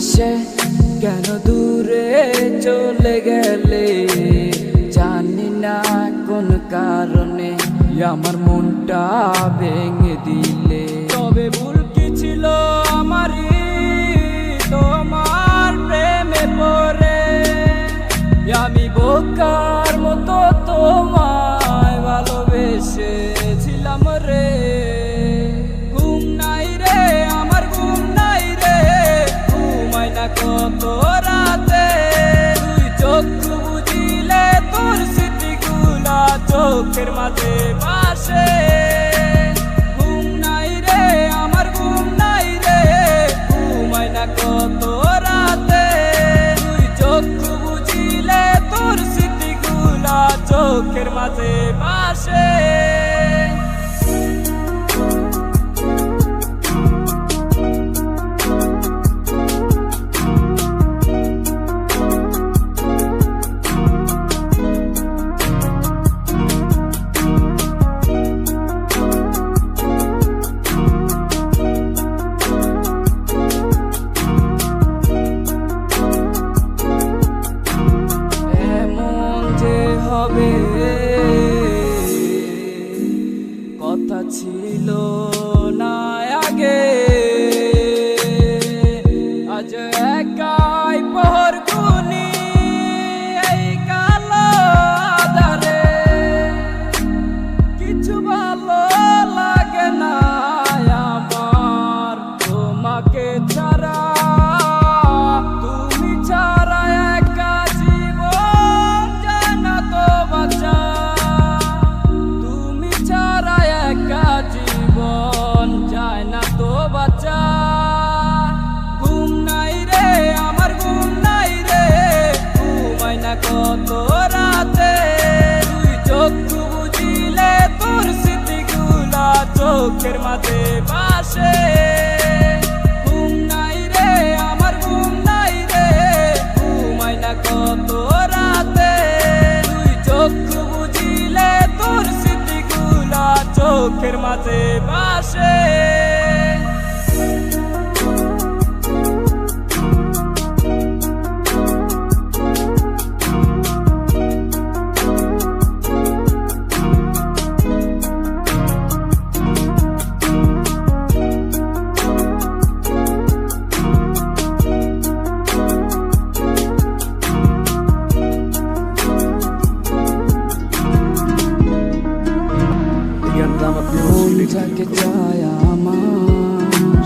ভালোবেসে কেন দূরে চলে গেলে? জানি না কোন কারণে আমার মনটা ভেঙে দিলে। তবে ভুল কি ছিল আমারই? তোমার প্রেমে পড়ে। আমি বোকার মতো তোমায় ভালোবেসেছিলাম রে। রাতে তুই বুঝিলে তোর স্মৃতিগুলা চোখের মাঝে পাশে ঘুম নাই রে, আমার ঘুম নাই রে, ঘুমাই না কত রাতে। বুঝিলে তোর চোখের মাঝে sobe. চোখের মাঝে পাশে ঘুম নাই রে, আমার ঘুম নাই রে। ঘুমাই না কত রাতে। তুই চক্ষু বুঝিলে তোর স্মৃতিগুলা চোখের মাঝে পাশে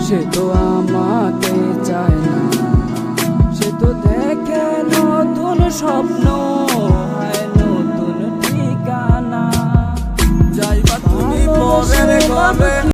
সে তো আমাকে চায় না। সে তো দেখে নতুন স্বপ্ন হয়, নতুন ঠিকানা। যাইবা তুমি পরের